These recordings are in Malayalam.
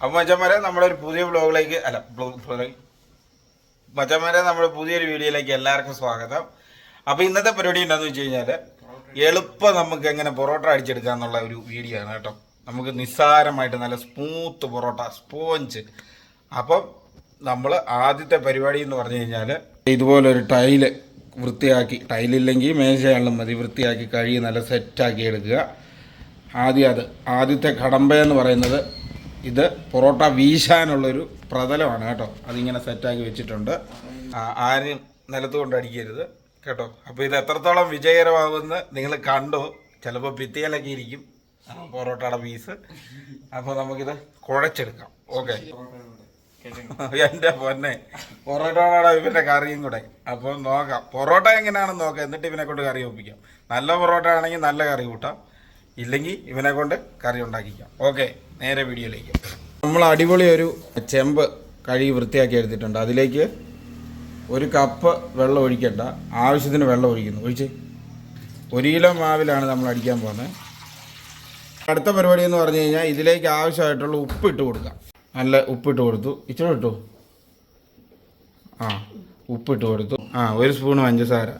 അപ്പം മച്ചന്മാരെ നമ്മുടെ ഒരു പുതിയ ബ്ലോഗിലേക്ക് അല്ല മച്ചന്മാരെ നമ്മുടെ പുതിയൊരു വീഡിയോയിലേക്ക് എല്ലാവർക്കും സ്വാഗതം. അപ്പോൾ ഇന്നത്തെ പരിപാടി എന്താണെന്ന് വെച്ച് കഴിഞ്ഞാൽ എളുപ്പം നമുക്ക് എങ്ങനെ പൊറോട്ട അടിച്ചെടുക്കുക എന്നുള്ള ഒരു വീഡിയോ ആണ് കേട്ടോ. നമുക്ക് നിസ്സാരമായിട്ട് നല്ല സ്മൂത്ത് പൊറോട്ട സ്പോഞ്ച്. അപ്പം നമ്മൾ ആദ്യത്തെ പരിപാടി എന്ന് പറഞ്ഞു കഴിഞ്ഞാൽ ഇതുപോലൊരു ടൈൽ വൃത്തിയാക്കി ടൈലില്ലെങ്കിൽ മേശയാളും മതി വൃത്തിയാക്കി കഴുകി നല്ല സെറ്റാക്കി എടുക്കുക. ആദ്യം അത് ആദ്യത്തെ കടമ്പ എന്ന് പറയുന്നത് ഇത് പൊറോട്ട വീശാനുള്ളൊരു പ്രതലമാണ് കേട്ടോ. അതിങ്ങനെ സെറ്റാക്കി വെച്ചിട്ടുണ്ട്. ആരും നിലത്ത് കൊണ്ട് അടിക്കരുത് കേട്ടോ. അപ്പോൾ ഇത് എത്രത്തോളം വിജയകരമാകുമെന്ന് നിങ്ങൾ കണ്ടു. ചിലപ്പോൾ ഭിത്തിയിലൊക്കെ ഇരിക്കും പൊറോട്ടയുടെ പീസ്. അപ്പോൾ നമുക്കിത് കുഴച്ചെടുക്കാം. ഓക്കെ. എന്റെ പൊന്നെ. പൊറോട്ടയുടെ ഇവന്റെ കറിയും കൂടെ. അപ്പോൾ നോക്കാം. പൊറോട്ട എങ്ങനെയാണെന്ന് നോക്കാം. എന്നിട്ട് ഇവനെ കൊണ്ട് കറി ഒപ്പിക്കാം നല്ല പൊറോട്ട ആണെങ്കിൽ നല്ല കറി കൂട്ടാം. ഇല്ലെങ്കിൽ ഇവനെ കൊണ്ട് കറി ഉണ്ടാക്കിക്കാം. ഓക്കെ നേരെ വീഡിയോയിലേക്ക്. നമ്മൾ അടിപൊളി ഒരു ചെമ്പ് കഴുകി വൃത്തിയാക്കി എടുത്തിട്ടുണ്ട്. അതിലേക്ക് ഒരു കപ്പ് വെള്ളം ഒഴിക്കണ്ട. ആവശ്യത്തിന് വെള്ളം ഒഴിക്കുന്നു. ഒഴിച്ച്. ഒരു കിലോ മാവിലാണ് നമ്മൾ അടിക്കാൻ പോകുന്നത്. അടുത്ത പരിപാടി എന്ന് പറഞ്ഞു കഴിഞ്ഞാൽ ഇതിലേക്ക് ആവശ്യമായിട്ടുള്ള ഉപ്പ് ഇട്ട് കൊടുക്കാം. നല്ല ഉപ്പിട്ട് കൊടുത്തു. ഇച്ചിരി ഇട്ടു? ആ ഉപ്പിട്ട് കൊടുത്തു. ആ ഒരു സ്പൂൺ പഞ്ചസാര.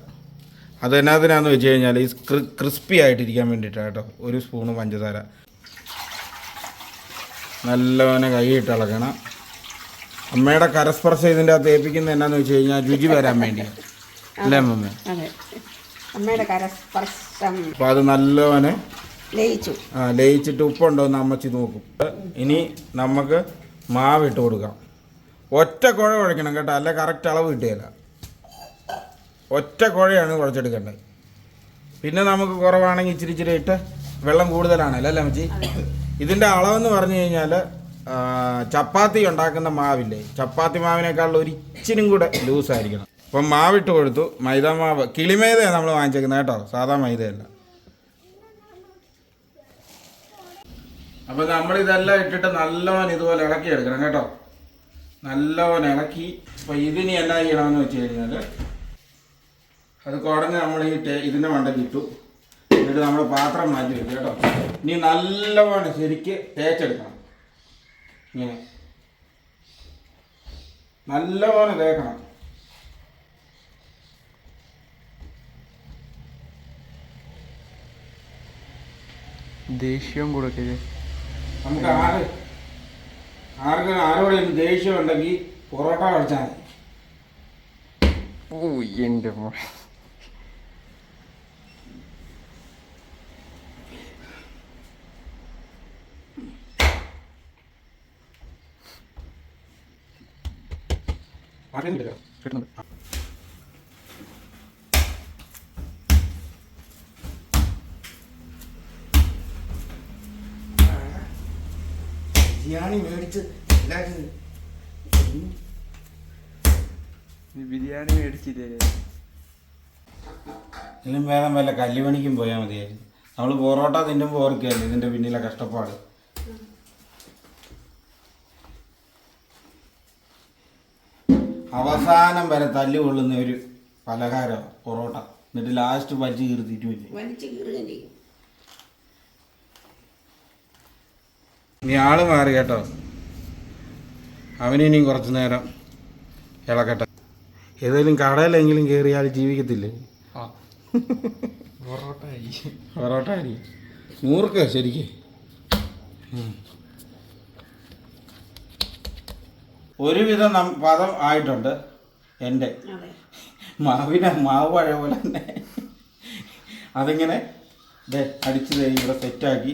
അത് എന്നാത്തിനാന്ന് വെച്ച് കഴിഞ്ഞാൽ ഈ ക്രിസ്പി ആയിട്ടിരിക്കാൻ വേണ്ടിയിട്ടാണ് കേട്ടോ. ഒരു സ്പൂണ് പഞ്ചസാര. നല്ലവനെ കൈയിട്ട് ഇളക്കണം. അമ്മയുടെ കരസ്പർശം ഇതിന്റെ അകത്ത് ഏൽപ്പിക്കുന്നത് എന്നാന്ന് വെച്ച് കഴിഞ്ഞാൽ രുചി വരാൻ വേണ്ടി. അല്ലേ അമ്മ അപ്പൊ അമ്മയുടെ കരസ്പർശം. അത് നല്ലവനെ ലയിച്ചു. ആ ലയിച്ചിട്ട് ഉപ്പുണ്ടോ എന്ന് അമ്മച്ചി നോക്കും. ഇനി നമുക്ക് മാവ് ഇട്ട് കൊടുക്കാം. ഒറ്റ കുഴ കുഴക്കണം കേട്ടോ. അല്ല കറക്റ്റ് അളവ് കിട്ടുകയില്ല ഒറ്റ കുഴയാണ് കുഴച്ചെടുക്കേണ്ടത്. പിന്നെ നമുക്ക് കുറവാണെങ്കിൽ ഇച്ചിരി ഇച്ചിരി ഇട്ട് വെള്ളം കൂടുതലാണല്ലോ അല്ലേ അമ്മച്ചി? ഇതിന്റെ അളവെന്ന് പറഞ്ഞു കഴിഞ്ഞാൽ ചപ്പാത്തി ഉണ്ടാക്കുന്ന മാവില്ലേ? ചപ്പാത്തി മാവിനേക്കാളുള്ള ഒരു ഇച്ചിനും കൂടെ ലൂസായിരിക്കണം അപ്പം മാവിട്ട് കൊടുത്തു. മൈദ മാവ് കിളിമൈദയാണ് നമ്മൾ വാങ്ങിച്ചേക്കുന്നത് കേട്ടോ. സാധാ മൈദയല്ല. അപ്പോൾ നമ്മൾ ഇതെല്ലാം ഇട്ടിട്ട് നല്ലവണ്ണം ഇതുപോലെ ഇളക്കി എടുക്കണം കേട്ടോ. നല്ലവണ്ണം ഇളക്കി. അപ്പൊ ഇതിനി എന്നാ ചെയ്യണമെന്ന് വെച്ച് കഴിഞ്ഞാൽ അത് കുടഞ്ഞ് നമ്മൾ ഈ ഇതിന്റെ മണ്ടക്കിട്ടു എന്നിട്ട് നമ്മൾ പാത്രം മാറ്റി വെക്കും കേട്ടോ. ഇനി നല്ലവണ്ണം ശരിക്ക് തേച്ചെടുക്കണം. ഇങ്ങനെ. നല്ലവണ്ണം തേക്കണം. ദേഷ്യവും കൊടുക്കരുത്. നമുക്ക് ആര്? ആർക്ക് ആരോടെയും ദേഷ്യം ഉണ്ടെങ്കിൽ പൊറോട്ട കഴിച്ചാൽ മതി. ഓ എന്റെ മോ കിട്ടുന്നുണ്ട്. ബിരിയാണി മേടിച്ച് എല്ലാവരും ബിരിയാണി മേടിച്ചില്ലേ? ഇതിലും വേദം വല്ല കല്ലുപണിക്കും പോയാൽ മതിയായിരുന്നു. നമ്മൾ പൊറോട്ട തിന്നുമ്പോൾ ഓർക്കുകയല്ലേ ഇതിന്റെ പിന്നിലെ കഷ്ടപ്പാട്. അവസാനം വരെ തല്ലു കൊള്ളുന്ന ഒരു പലഹാരം പൊറോട്ട. എന്നിട്ട് ലാസ്റ്റ് വലിച്ചു കീർത്തിട്ടു വലിച്ചു കീറുകയും ചെയ്യും. നീ ആൾ മാറി കേട്ടോ. അവനിനിയും കുറച്ച് നേരം ഇളക്കട്ടെ. ഏതെങ്കിലും കടയിലെങ്കിലും കയറിയാൽ ജീവിക്കത്തില്ലേ? ആ. പൊറോട്ട ആയി പൊറോട്ട അരി നൂറുക്ക ശരിക്ക്. ഒരുവിധം നം പദം ആയിട്ടുണ്ട് എന്റെ. മാവിനെ മാവ് പഴയ പോലെ തന്നെ. അതിങ്ങനെ ദേ അടിച്ച് ഇവിടെ സെറ്റാക്കി.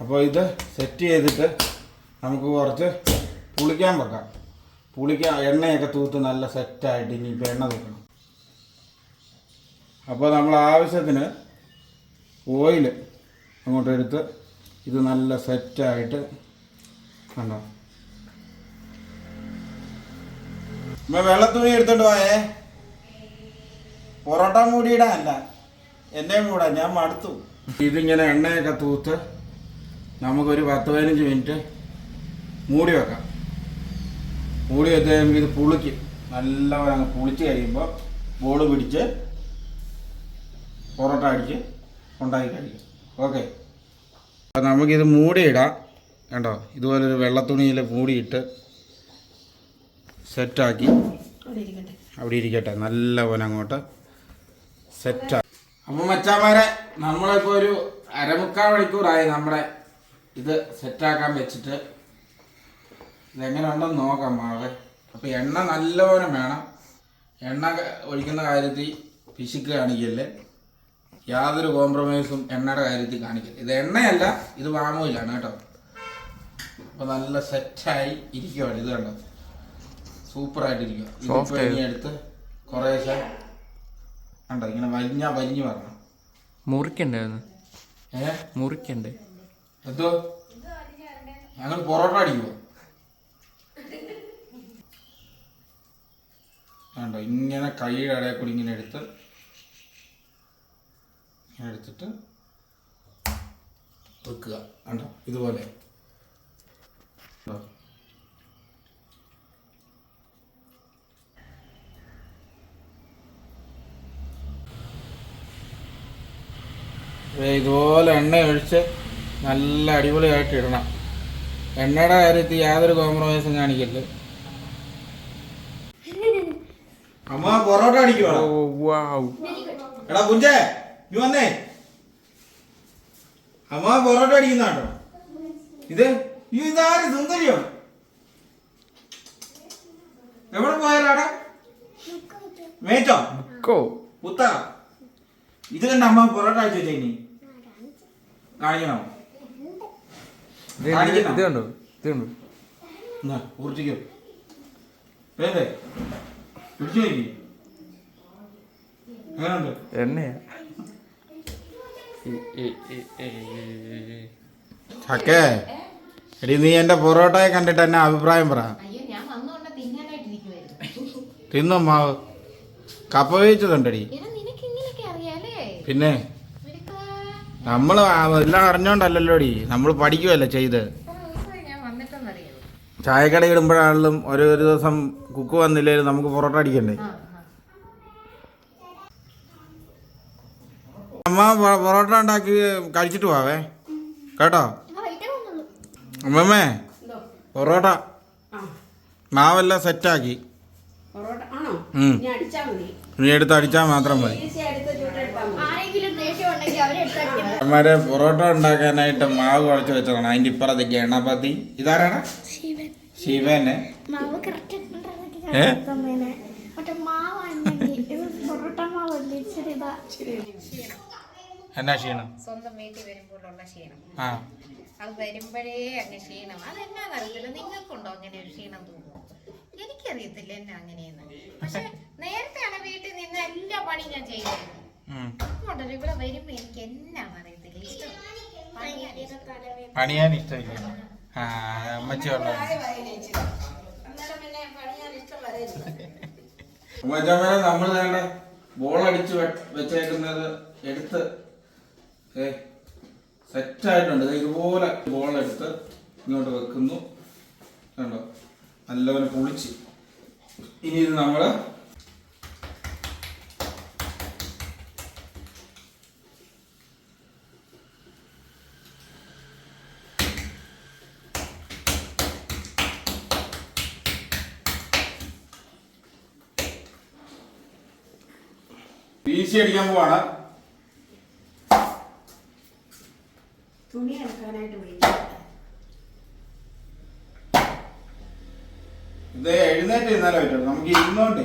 അപ്പോൾ ഇത് സെറ്റ് ചെയ്തിട്ട് നമുക്ക് കുറച്ച് പുളിക്കാൻ വെക്കാം. പുളിക്കാൻ എണ്ണയൊക്കെ തൂത്ത് നല്ല സെറ്റായിട്ട് ഇനിയിപ്പോൾ എണ്ണ തൂക്കണം. അപ്പോൾ നമ്മൾ ആവശ്യത്തിന് ഓയിൽ അങ്ങോട്ടെടുത്ത് ഇത് നല്ല സെറ്റായിട്ട് കണ്ടോ? ഇമ്മ വെള്ള തുണി എടുത്തോണ്ട് പോയേ പൊറോട്ട മൂടിയിടാനല്ല എന്നെ മൂടാൻ ഞാൻ മടുത്തു. ഇതിങ്ങനെ എണ്ണയൊക്കെ തൂത്ത് നമുക്കൊരു പത്ത് പതിനഞ്ച് മിനിറ്റ് മൂടി വെക്കാം. മൂടി വെച്ച് കഴിയുമ്പോൾ ഇത് പുളിക്കും. നല്ലപോലെ അങ്ങ് പുളിച്ച് കഴിയുമ്പോൾ ബോൾ പിടിച്ച് പൊറോട്ട അടിച്ച് ഉണ്ടാക്കി കഴിക്കും. ഓക്കെ. അപ്പം നമുക്കിത് മൂടിയിടാം. കണ്ടോ? ഇതുപോലൊരു വെള്ളത്തുണിയിൽ മൂടിയിട്ട് സെറ്റാക്കി. അവിടെ ഇരിക്കട്ടെ. നല്ല പോലെ അങ്ങോട്ട് സെറ്റാ. അപ്പോൾ മച്ചാമാരെ നമ്മളിപ്പോൾ ഒരു അരമുക്കാൽ മണിക്കൂറായി നമ്മുടെ ഇത് സെറ്റാക്കാൻ വെച്ചിട്ട്. ഇതെങ്ങനെ ഉണ്ടെന്ന് നോക്കാം മാവ് അപ്പോൾ എണ്ണ നല്ല നല്ലപോലെ വേണം. എണ്ണ ഒഴിക്കുന്ന കാര്യത്തിൽ പിശുക്ക് കാണിക്കല്ലേ? യാതൊരു കോംപ്രമൈസും എണ്ണയുടെ കാര്യത്തിൽ കാണിക്കരുത് ഇത് എണ്ണയല്ല ഇത് വാമൂലാണ് കേട്ടോ. അപ്പോൾ നല്ല സെറ്റായി ഇരിക്കുവാണ് ഇത് കണ്ടോ? സൂപ്പറായിട്ടിരിക്കുക ആയിട്ടിരിക്കും എടുത്ത് കുറേശ്ശെ ഇങ്ങനെ വലിഞ്ഞ വലിഞ്ഞു വരണം. മുറിക്കണ്ടേ ഒന്ന് ഏ? മുറിക്കണ്ടേ? എന്തോ? ഞങ്ങൾ പൊറോട്ട അടിക്കുമോ കണ്ടോ ഇങ്ങനെ കൈയുടെ ഇടയിൽ കൂടി ഇങ്ങനെ എടുത്ത് ഇങ്ങനെ എടുത്തിട്ട് വെക്കുക. കണ്ടോ ഇതുപോലെ. ഇതുപോലെ എണ്ണ ഒഴിച്ച് നല്ല അടിപൊളിയായിട്ട് ഇടണം. എണ്ണയുടെ കാര്യത്തിൽ യാതൊരു കോംപ്രമൈസും കാണിക്കരുത്. അമ്മ പൊറോട്ട അടിക്കുവാ ഓ വാവ് എടാ നീ വന്നേ. അമ്മ പൊറോട്ട അടിക്കുന്ന കേട്ടോ ഇത്? ഈ ഇതാര്? സുന്ദരിയോ? എവിടെ പോയാലാടാ മേച്ചോ കോ പുത്ത ഇത് കണ്ട അമ്മ പൊറോട്ട അടിച്ചു വെച്ചേ കാണിക്കണോ? ഇത് കാണിക്കണോ? കണ്ടോ? ഇത് കണ്ടോ? എന്നാ ഊർജിക്കോ വേണ്ടേ? പിടിച്ചു നോക്കി. എങ്ങനെയുണ്ട്? എണ്ണയാ ഈ- ഈ- ഈ- ഈ- ചക്കേ എടി നീ എന്റെ പൊറോട്ടയെ കണ്ടിട്ട് എന്നെ അഭിപ്രായം പറ. തിന്നു മാവ്. കപ്പ വേവിച്ചതുണ്ടടി. എടാ നിനക്ക് ഇങ്ങനെയൊക്കെ അറിയാലേ. പിന്നെ? നമ്മൾ എല്ലാം അറിഞ്ഞോണ്ടല്ലോ അടി നമ്മൾ പഠിക്കുമല്ലോ ചെയ്ത്. ചായക്കട ഇടുമ്പോഴാണെങ്കിലും ഒരു ഒരു ദിവസം കുക്ക് വന്നില്ലേ നമുക്ക് പൊറോട്ട അടിക്കണ്ടേ? അമ്മ പൊറോട്ട ഉണ്ടാക്കി കഴിച്ചിട്ട് പോവേ കേട്ടോ? അമ്മമ്മേ പൊറോട്ട. മാവെല്ലാം സെറ്റാക്കി. ഇനി എടുത്ത് അടിച്ചാൽ മാത്രം മതി ആരെങ്കിലും ദേഷ്യം ഉണ്ടെങ്കിൽ അവരെ എടുത്താൽ അമ്മമാരെ പൊറോട്ട ഉണ്ടാക്കാനായിട്ട് മാവ് കുഴച്ച് വെച്ചതാണ്. അതിന്റെ ഇപ്പുറത്തേക്ക് ഗണപതി. ഇതാരാണ്? ശിവന്. എന്നാ ക്ഷീണം? സ്വന്തം വീട്ടിൽ വരുമ്പോഴുള്ള ക്ഷീണം. ആ. അത് വരുമ്പോഴേ അങ്ങ് ക്ഷീണം. അതെന്നാന്നറിയത്തില്ല. നിങ്ങൾക്കുണ്ടോ അങ്ങനെ ഒരു ക്ഷീണം തോന്നുന്നു? എനിക്കറിയത്തില്ല എന്നാ അങ്ങനെയെന്ന്. പക്ഷെ നേരത്തെയാണ് വീട്ടിൽ നിന്ന് എല്ലാ പണിയും ഞാൻ. ഇങ്ങോട്ടൊരു ഇവിടെ വരുമ്പോ എനിക്ക് എന്നാ പണിയാനിഷ്ടം. പണിയാൻ ഇഷ്ടമില്ല. ആ അമ്മച്ചി ഉള്ള നമ്മൾ തന്നെ ബോൾ അടിച്ച് വെച്ചേക്കുന്നത് എടുത്ത്. സെറ്റ് സെറ്റായിട്ടുണ്ട് ഇതുപോലെ ബോൾ എടുത്ത് ഇങ്ങോട്ട് വെക്കുന്നു. കണ്ടോ? നല്ലപോലെ പൊളിച്ച്. ഇനി ഇത് നമ്മൾ വീശി അടിക്കാൻ പോവാണ്. തുണി ഇത് എഴുന്നേറ്റ് ഇരുന്നാലേ പറ്റുള്ളൂ നമുക്ക് ഇരുന്നോണ്ടേ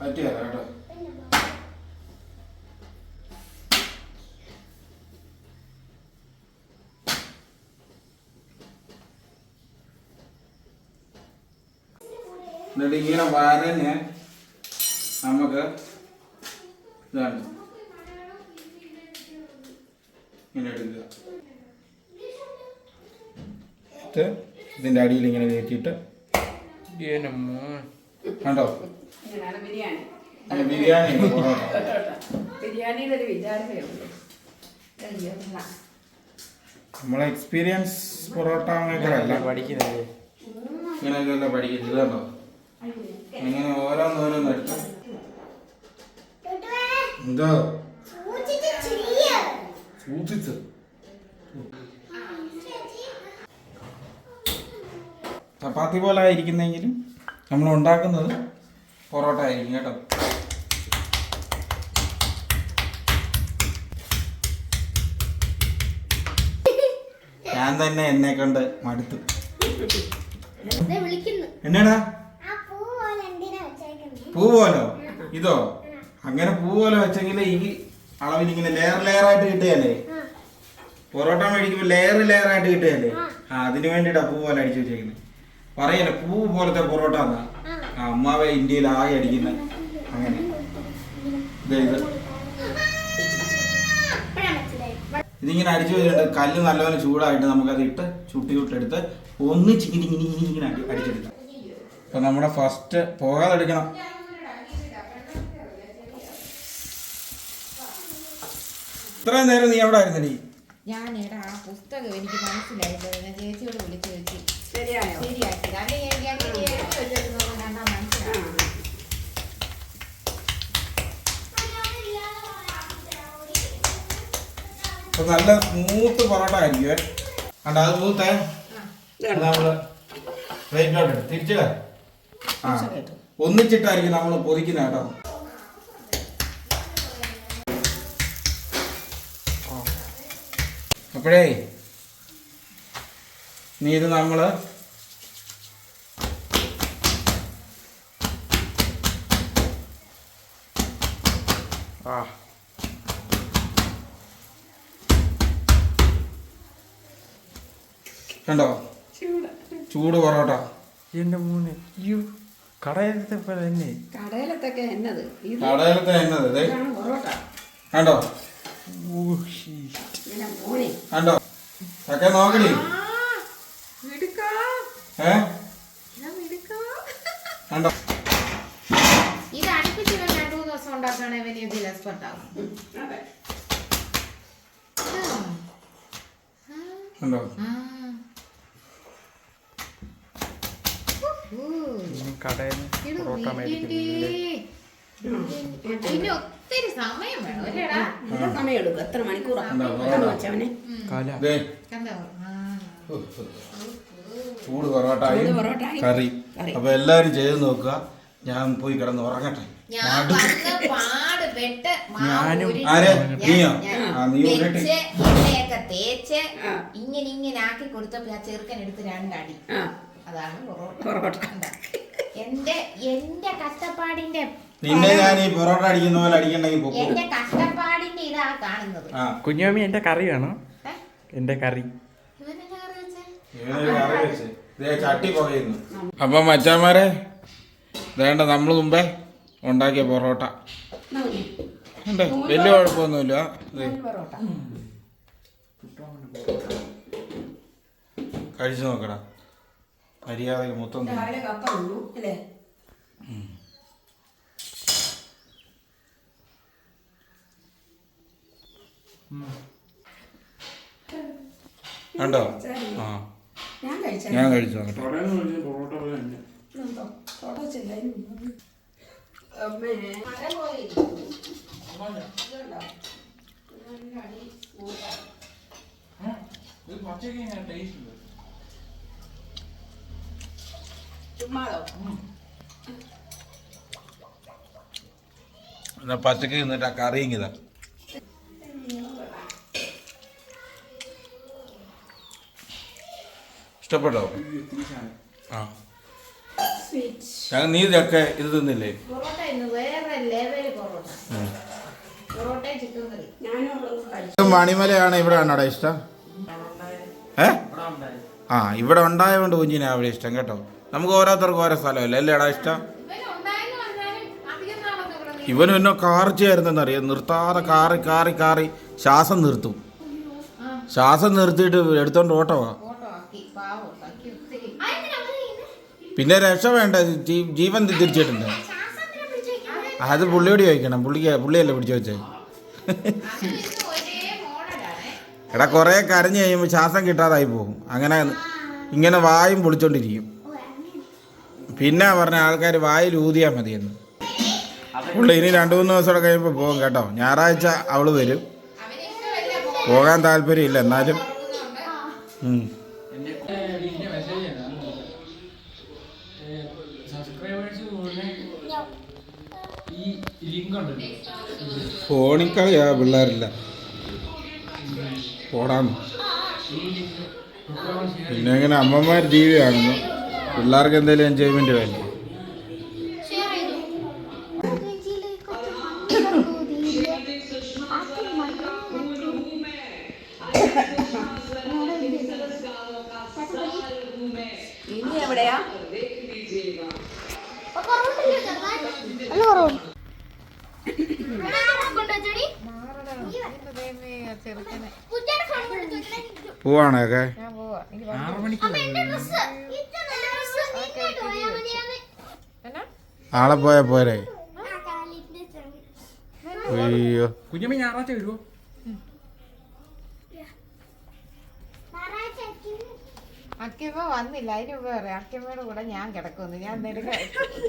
പറ്റിയല്ല കേട്ടോ. എന്നിട്ട് ഇങ്ങനെ വരഞ്ഞ് നമുക്ക് ഇതാണ്. ഇങ്ങനെ എടുക്കുക. ഇത് ഇതിന്റെ അടിയിൽ ഇങ്ങനെ കയറ്റിയിട്ട് കണ്ടോ? അല്ല ബിരിയാണി ബിരിയാണിയുടെ ഒരു വിചാരമേ ഉള്ളൂ. നമ്മളെ എക്സ്പീരിയൻസ് പൊറോട്ട മേക്കറല്ല പഠിക്കുന്നത്? ഇങ്ങനെയൊക്കെയല്ല പഠിക്കുന്നത് കണ്ടോ? ഇങ്ങനെ ഓരോന്നോരോന്നെടുത്ത് എന്തോ? സൂക്ഷിച്ച് ചപ്പാത്തി പോലെ ആയിരിക്കുന്നെങ്കിലും നമ്മൾ ഉണ്ടാക്കുന്നത് പൊറോട്ട ആയിരിക്കും കേട്ടോ. ഞാൻ തന്നെ എന്നെ കണ്ട് മടുത്തു. എന്നാടാ? പൂ പോലോ? ഇതോ? അങ്ങനെ പൂ പോലെ വെച്ചെങ്കിൽ ഈ അളവിൽ ഇങ്ങനെ ലെയർ ലെയർ ആയിട്ട് കിട്ടുകയല്ലേ? പൊറോട്ട മേടിക്കുമ്പോൾ ലെയർ ലെയർ ആയിട്ട് കിട്ടുകയല്ലേ? ആ. അതിന് വേണ്ടിയിട്ടാ പൂ പോലെ അടിച്ചു വെച്ചേക്കുന്നത് പറയല്ലേ പൂ പോലത്തെ പൊറോട്ട എന്നാ? ആ. അമ്മാവെ ഇന്ത്യയിൽ ആകെ അടിക്കുന്ന. അങ്ങനെ. ഇത്. ഇതിങ്ങനെ അടിച്ചു വെച്ചിട്ട് കല്ല് നല്ലപോലെ ചൂടായിട്ട് നമുക്കത് ഇട്ട് ചുട്ടി ചുട്ടെടുത്ത് ഒന്നിച്ചിങ്ങനെ ഇങ്ങനെ ഇങ്ങനെ ഇങ്ങനെ അടി അടിച്ചെടുക്കാം. അപ്പൊ നമ്മുടെ ഫസ്റ്റ് പോകാതെ എടുക്കണം ഇത്രയും നേരം നീ എവിടെ ആയിരുന്നടി? ഞാനിടാ ആ പുസ്തകം എനിക്ക് മനസ്സിലായില്ല. ഞാൻ ചേച്ചിയോട് വിളിച്ചു ചേച്ചി. ശരിയായോ? ശരിയാക്കി അല്ലെങ്കിൽ എനിക്ക് അങ്ങനെ എഴുതി വെച്ചിരുന്നത് കണ്ടാ മനസ്സിലാവും അപ്പൊ നല്ല സ്മൂത്ത് പൊറോട്ട ആയിരിക്കും കണ്ട അത് മൂത്തേ? നമ്മൾ പ്ലേറ്റിലോട്ട് തിരിച്ചു തിരിച്ചിട ആ. ഒന്നിച്ചിട്ടായിരിക്കും നമ്മൾ പൊതിക്കുന്ന കേട്ടോ. അപ്പോഴേ നീ ഇത് നമ്മൾ ആ. കണ്ടോ? ചൂട്. ചൂട് പൊറോട്ട. എന്റെ മൂന്ന്. അയ്യോ കടയിലത്തെ തന്നെ. കടയിലത്തൊക്കെ എന്നത്? കടയിലത്തെ എന്നത് കണ്ടോ ഓ, ഷീ. ഇങ്ങനെ മോനെ കണ്ടോ? ഒക്കെ നോക്കണേ ഏ? കണ്ടോ? ഇത് അടുപ്പിച്ച് രണ്ടു ദിവസം ഉണ്ടാക്കണേ വലിയ ഇതിൽ എക്സ്പെർട്ട് ആവും കണ്ടോ? കടയിൽ പൊറോട്ട. ഒത്തിരി സമയം വേണം അല്ലേടാ? സമയം എടുക്കും എത്ര മണിക്കൂറാണ്. ചൂട് പൊറോട്ടായി കറി. അപ്പൊ എല്ലാരും ചെയ്ത് നോക്കുക. ഞാൻ പോയി കിടന്ന് ഉറങ്ങട്ടെ. ഞാനും- ആരെ? നീയോ? നീ തേച്ച് ആ. ഇങ്ങനെ ഇങ്ങനെ ആക്കി കൊടുത്തപ്പോ ആ ചെറുക്കൻ എടുത്ത് രണ്ടടി. അതാണ് പൊറോട്ട? എന്റെ എന്റെ കഷ്ടപ്പാടിന്റെ നിന്നെ ഞാൻ ഈ പൊറോട്ട അടിക്കുന്ന പോലെ അടിക്കണ്ടെങ്കിൽ പൊക്കോ. എന്റെ കഷ്ടപ്പാടിന്റെ ഇതാ കാണുന്നത്. ആ. കുഞ്ഞാമി എന്റെ കറി വേണോ? എന്റെ കറി. ഇവനെന്നാ കറി വെച്ചേ? ഇവനൊരു കറി വെച്ച്. ദേ ചട്ടി പുകയുന്നു. അപ്പൊ മച്ചാമാരെ വേണ്ട നമ്മൾ മുമ്പേ ഉണ്ടാക്കിയ പൊറോട്ട? ഉണ്ട്. വലിയ കുഴപ്പമൊന്നുമില്ല. ദേ, കഴിച്ചു നോക്കടാ. മര്യാദ മൊത്തം തിന്ന്. രാവിലെ കപ്പ ഉള്ളൂ അല്ലേ? കണ്ടോ? ആ. ഞാൻ കഴിച്ചാ പച്ചക്ക് നിന്നിട്ട് ആ കറിയും ഇതാ. ഇഷ്ടപ്പെട്ടോ? ആ. നീ ഇതൊക്കെ ഇത് തിന്നില്ലേ? മണിമലയാണ് ഇവിടെ ആണോടാ ഇഷ്ടം ഏ? ആ ഇവിടെ ഉണ്ടായതുകൊണ്ട് കുഞ്ഞിനെ അവിടെ ഇഷ്ടം കേട്ടോ. നമുക്ക് ഓരോരുത്തർക്കും ഓരോ സ്ഥലമല്ലേ? അല്ലേടാ ഇഷ്ടം? ഇവൻ എന്നെ കാർച്ചയായിരുന്നെന്നറിയാം? നിർത്താതെ കാറി കാറി കാറി ശ്വാസം നിർത്തും. ശ്വാസം നിർത്തിയിട്ട് എടുത്തോണ്ട് ഓട്ടമാ ഓട്ടോ ആക്കി പാവം ആക്കി ഒത്തിരി പിന്നെ രക്ഷ വേണ്ട. ജീവൻ തിരിച്ചിട്ടുണ്ട്. അത് പുള്ളിയോട് ചോദിക്കണം. പുള്ളിക്ക് പുള്ളിയല്ലേ പിടിച്ചു വെച്ചേ? എടാ കുറേ കരഞ്ഞു കഴിയുമ്പോൾ ശ്വാസം കിട്ടാതായി പോകും. അങ്ങനെ ഇങ്ങനെ വായും പൊളിച്ചോണ്ടിരിക്കും. പിന്നെ പറഞ്ഞ ആൾക്കാർ വായിൽ ഊതിയാൽ മതിയെന്ന്. പുള്ളി ഇനി രണ്ടു മൂന്ന് ദിവസം കഴിയുമ്പോൾ പോകും കേട്ടോ. ഞായറാഴ്ച അവൾ വരും. പോകാൻ താല്പര്യമില്ല എന്നാലും. ഫോണിൽ കളിയാ പിള്ളേരില്ല. പോടാന്ന് പിന്നെ ഇങ്ങനെ അമ്മമാർ കാണുന്നു. പിള്ളേർക്ക് എന്തെങ്കിലും എൻജോയ്മെന്റ് വേണ്ടേ? പോവാണൊക്കെ? ആളെ പോയാ പോരെ? അയ്യോ. കുഞ്ഞമ്മ ഞായറാഴ്ച വരുമോ അക്കിയമ്മ വന്നില്ല. അതിന് മുമ്പ് പറയാം. അക്കിയമ്മയുടെ കൂടെ ഞാൻ കിടക്കുന്നു. ഞാൻ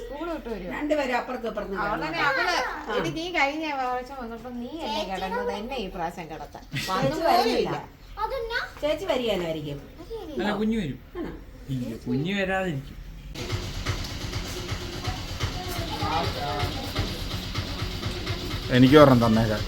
സ്കൂൾ വിട്ട് വരും അവളെ അവൾ എടി നീ കഴിഞ്ഞ പ്രാവശ്യം വന്നപ്പോ നീ എന്നെ കിടന്നത്? എന്നെ ഈ പ്രാവശ്യം കിടത്താൻ. വന്നു പോലില്ല ചേച്ചി വരികയില്ലായിരിക്കും. അല്ല കുഞ്ഞു വരും. കുഞ്ഞു വരാതിരിക്കും. എനിക്ക് ഒരെണ്ണം തന്നേക്കാം.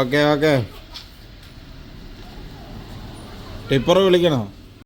Okay okay. ടിപ്പർ വിളിക്കണോ?